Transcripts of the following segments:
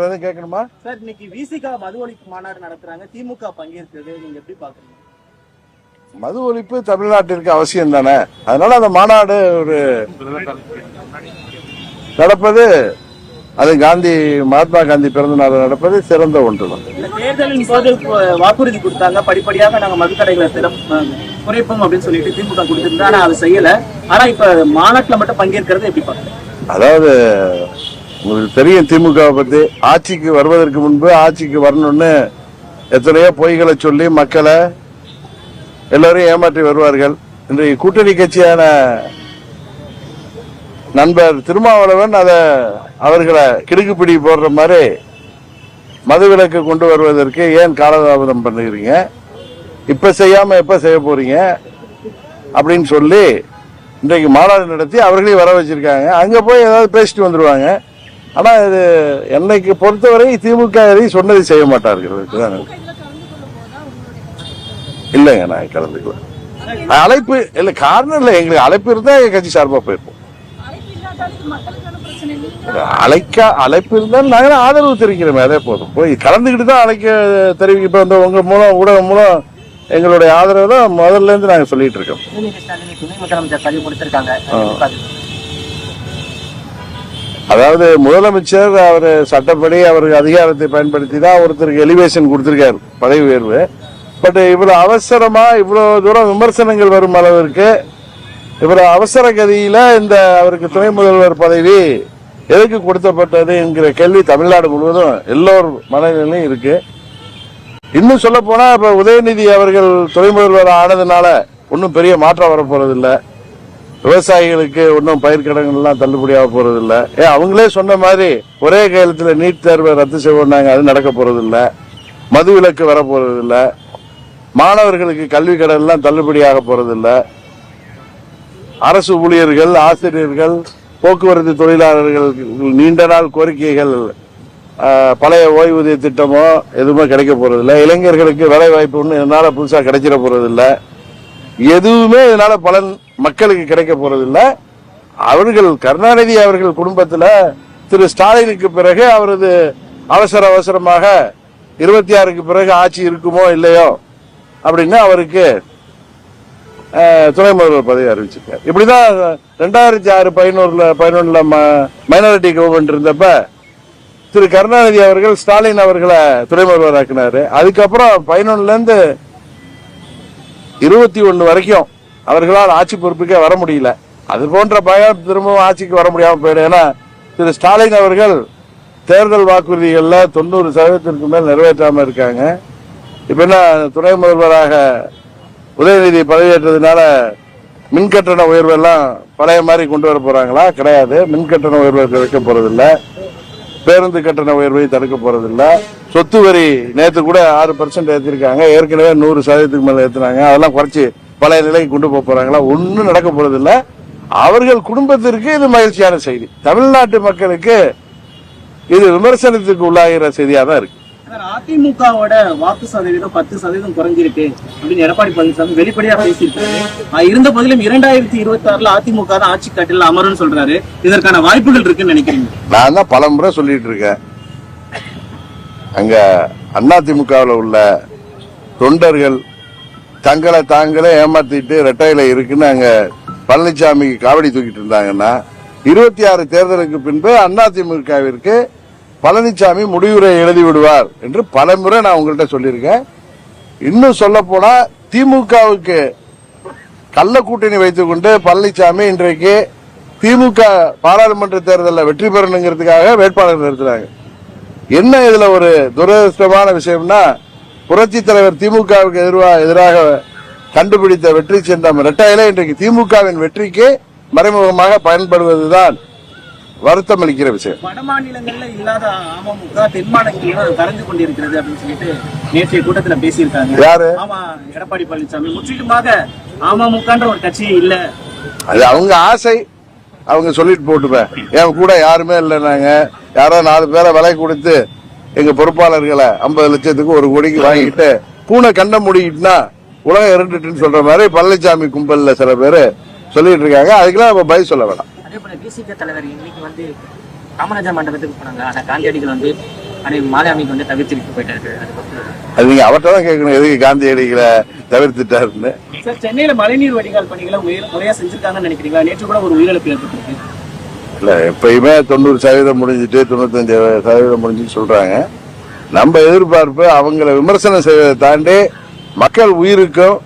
வேற எதுவும் கேட்கணுமா? சார் இன்னைக்கு விசிகா மது ஒழிப்பு மாநாடு நடத்துறாங்க. திமுக பங்கேற்கிறது. நீங்க எப்படி பாக்குறீங்க மது ஒழிப்பு தமிழ்நாட்டிற்கு அவசியம் தானே? அதனால அந்த மாநாடு ஒரு நடப்பது அது காந்தி மகாத்மா காந்தி பிறந்த நாள் நடப்பது சிறந்த ஒன்று தான். தேர்தலின் போது வாக்குறுதி கொடுத்தாங்க. படிப்படியாக நாங்க மதுக்கடைகளை குறைப்போம் அப்படின்னு சொல்லிட்டு திமுக கொடுத்திருந்தா ஆனா அதை செய்யல. ஆனா இப்ப மாநாட்டுல மட்டும் பங்கேற்கிறது எப்படி பாக்குறீங்க அதாவது உங்களுக்கு தெரியும் திமுகவை பத்தி. ஆட்சிக்கு வருவதற்கு முன்பு ஆட்சிக்கு வரணும்னு எத்தனையோ பொய்களை சொல்லி மக்களை எல்லாரையும் ஏமாற்றி வருவார்கள். இன்றைய கூட்டணி கட்சியான நண்பர் திருமாவளவன் அத அவர்களை கிடுக்குப்பிடி போடுற மாதிரி மதுவிலக்கு கொண்டு வருவதற்கு ஏன் காலதாமதம் பண்ணுகிறீங்க? இப்ப செய்யாம எப்ப செய்ய போறீங்க? அப்படின்னு சொல்லி இன்றைக்கு மாநாடு நடத்தி அவர்களையும் வர வச்சிருக்காங்க. அங்க போய் ஏதாவது பேசிட்டு வந்துருவாங்க. ஆனா இது என்னைக்கு பொறுத்தவரை திமுக எதையும் சொன்னதை செய்ய மாட்டார்கள். இல்லைங்க நான் கலந்துக்கல. அழைப்பு இல்ல காரணம் இல்ல. எங்களுக்கு அழைப்பு இருந்தா எங்க கட்சி சார்பா போயிருப்போம். அழைக்க அழைப்பு இருந்தால் நாங்கள் ஆதரவு தெரிவிக்கிறோமே அதே போதும். போய் கலந்துக்கிட்டு தான் அழைக்க தெரிவிக்க இப்போ இந்த உங்க மூலம் ஊடகம் மூலம் எங்களுடைய ஆதரவு தான் முதல்ல இருந்து நாங்க சொல்லிட்டு இருக்கோம். அதாவது முதலமைச்சர் அவர் சட்டப்படி அவருக்கு அதிகாரத்தை பயன்படுத்தி தான் ஒருத்தருக்கு எலிவேஷன் கொடுத்திருக்காரு பதவி உயர்வு. பட் இவ்வளோ அவசரமா இவ்வளோ தூரம் விமர்சனங்கள் வரும் அளவிற்கு இவர் அவசர கதியில இந்த அவருக்கு துணை முதல்வர் பதவி எதுக்கு கொடுத்தப்பட்டது என்கிற கேள்வி தமிழ்நாடு முழுவதும் எல்லோர் மனநிலையும் இருக்கு. இன்னும் சொல்ல போனா இப்ப உதயநிதி அவர்கள் துணை முதல்வர் ஆனதுனால ஒன்றும் பெரிய மாற்றம் வரப்போறது இல்லை விவசாயிகளுக்கு ஒன்றும் பயிர்க்கடங்கள்லாம் தள்ளுபடியாக போறது இல்ல ஏன் அவங்களே சொன்ன மாதிரி ஒரே காலத்தில் நீட் தேர்வை ரத்து செய்வோம்னாங்க அது நடக்க போறது இல்ல மது விலக்கு வர போறது மாணவர்களுக்கு கல்வி கடன்லாம் தள்ளுபடியாக போறது அரசு ஊழியர்கள் ஆசிரியர்கள் போக்குவரத்து தொழிலாளர்கள் நீண்ட நாள் கோரிக்கைகள் பழைய ஓய்வூதிய திட்டமோ எதுவுமே கிடைக்க போறது இளைஞர்களுக்கு வேலை வாய்ப்பு ஒன்று இதனால புதுசாக கிடைச்சிட போறது இல்லை எதுவுமே இதனால பலன் மக்களுக்கு கிடைக்க போறதில்லை அவர்கள் கருணாநிதி அவர்கள் குடும்பத்தில் திரு ஸ்டாலினுக்கு பிறகு அவரது அவசர அவசரமாக இருபத்தி ஆறுக்கு பிறகு ஆட்சி இருக்குமோ இல்லையோ அப்படின்னு அவருக்கு துணை முதல்வர் பதவி அறிவிச்சிருக்காரு. இப்படிதான் ரெண்டாயிரத்தி ஆறு பதினோருல பதினொன்னுல மைனாரிட்டி கவர்மெண்ட் இருந்தப்ப திரு கருணாநிதி அவர்கள் ஸ்டாலின் அவர்களை துணை முதல்வர் ஆக்கினாரு அதுக்கப்புறம் பதினொன்னுல இருந்து இருபத்தி ஒன்று வரைக்கும் அவர்களால் ஆட்சி பொறுப்புக்கே வர முடியல. அது போன்ற பயம் திரும்பவும் ஆட்சிக்கு வர முடியாம போயிடும். ஏன்னா திரு ஸ்டாலின் அவர்கள் தேர்தல் வாக்குறுதிகளில் தொண்ணூறு சதவீதத்திற்கு மேல் நிறைவேற்றாமல் இருக்காங்க. இப்போ என்ன துணை முதல்வராக உதயநிதி பதவியேற்றதுனால மின் கட்டண உயர்வு எல்லாம் பழைய மாதிரி கொண்டு வர போறாங்களா? கிடையாது. மின் கட்டண உயர்வு வைக்க போறதில்ல. பேருந்து கட்டண உயர்வை தடுக்க போறதில்ல. சொத்து வரி நேற்று கூட ஆறு பர்சன்ட் ஏற்றிருக்காங்க ஏற்கனவே நூறு சதவீதத்துக்கு மேலே ஏற்றினாங்க அதெல்லாம் குறைச்சி பழைய நிலைக்கு கொண்டு போக போறாங்களா? ஒன்னும் நடக்க போறதில்ல. அவர்கள் குடும்பத்திற்கு இது மகிழ்ச்சியான செய்தி. தமிழ்நாட்டு மக்களுக்கு இது விமர்சனத்துக்கு உள்ளாகிற செய்தியா தான் இருக்கு. அதிமுகவோட வாக்கு சதவீதம் பத்து சதவீதம் குறைஞ்சிருக்கு அப்படின்னு எடப்பாடி பழனிசாமி வெளிப்படையா பேசியிருக்காரு. இருந்த போதிலும் இரண்டாயிரத்தி இருபத்தி ஆறுல அதிமுக தான் ஆட்சி கட்டில அமரும்னு சொல்றாரு. இதற்கான வாய்ப்புகள் இருக்குன்னு நினைக்கிறீங்க? நான் தான் பல முறை சொல்லிட்டு இருக்கேன். அங்க அதிமுகவில் உள்ள தொண்டர்கள் தங்களை தாங்களே ஏமாத்திட்டு ரெட்டையில இருக்குன்னு அங்க பழனிசாமிக்கு காவடி தூக்கிட்டு இருந்தாங்கன்னா இருபத்தி ஆறு தேர்தலுக்கு பின்பு அதிமுகவிற்கு பழனிசாமி முடிவுரை எழுதி விடுவார் என்று பல முறை நான் உங்கள்கிட்ட சொல்லியிருக்கேன். இன்னும் சொல்ல போனா திமுகவுக்கு கள்ள கூட்டணி வைத்துக் கொண்டு பழனிசாமி இன்றைக்கு திமுக பாராளுமன்ற தேர்தலில் வெற்றி பெறணுங்கிறதுக்காக வேட்பாளர் நிறுத்தினாங்க என்ன இதுல ஒரு துரதிருஷ்டமான விஷயம்னா புரட்சி தலைவர் திமுகவுக்கு எதிராக எதிராக கண்டுபிடித்த வெற்றி சின்னம் இரட்டையில இன்றைக்கு திமுகவின் வெற்றிக்கு மறைமுகமாக பயன்படுவதுதான் வருத்தம் அளிக்கிற விஷயம். வட மாநிலங்கள்ல இல்லாத அமமுக தென் மாநிலங்களிலும் கரைஞ்சு கொண்டிருக்கிறது அப்படின்னு சொல்லிட்டு நேற்றைய கூட்டத்துல பேசியிருக்காங்க. யாரு? ஆமா எடப்பாடி பழனிசாமி. முற்றிலுமாக அமமுகன்ற ஒரு கட்சியே இல்ல. அது அவங்க ஆசை. அவங்க சொல்லிட்டு போட்டுப்பேன். என் கூட யாருமே இல்லைனாங்க யாரோ நாலு பேரை விலை கொடுத்து எங்க பொறுப்பாளர்களை ஐம்பது லட்சத்துக்கு ஒரு கோடிக்கு வாங்கிட்டு பூனை கண்ணை மூடிக்கிட்டுனா உலகம் இருண்டுட்டுன்னு சொல்ற மாதிரி பழனிசாமி கும்பல்ல சில பேர் சொல்லிட்டு இருக்காங்க. அதுக்கெல்லாம் நம்ம பதில் சொல்ல வேணாம். அதே போல பிசிக தலைவர் இன்னைக்கு வந்து காமராஜர் மண்டபத்துக்கு போனாங்க. ஆனா காந்தியடிகள் வந்து அப்படி மாலை அமைக்க வந்து தவிர்த்துட்டு போயிட்டாரு. அது நீங்க அவர்கிட்ட தான் கேட்கணும். எதுக்கு காந்தியடிகளை தவிர்த்துட்டாருன்னு? சார் சென்னையில மழைநீர் வடிகால் பணிகளை முறையா செஞ்சிருக்காங்கன்னு நினைக்கிறீங்களா? நேற்று கூட ஒரு உயிரிழப்பு ஏற்பட்டிருக்கு. இல்ல எப்பயுமே தொண்ணூறு சதவீதம் முடிஞ்சிட்டு தொண்ணூத்தஞ்சு சதவீதம் முடிஞ்சுன்னு சொல்றாங்க. நம்ம எதிர்பார்ப்பு அவங்கள விமர்சனம் செய்வதை தாண்டி மக்கள் உயிருக்கும்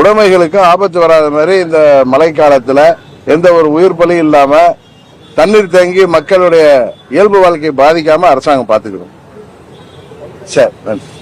உடைமைகளுக்கும் ஆபத்து வராத மாதிரி இந்த மழைக்காலத்துல எந்த ஒரு உயிர் பலி இல்லாம தண்ணீர் தேங்கி மக்களுடைய இயல்பு வாழ்க்கையை பாதிக்காம அரசாங்கம் பார்த்துக்கணும். சரி நன்றி.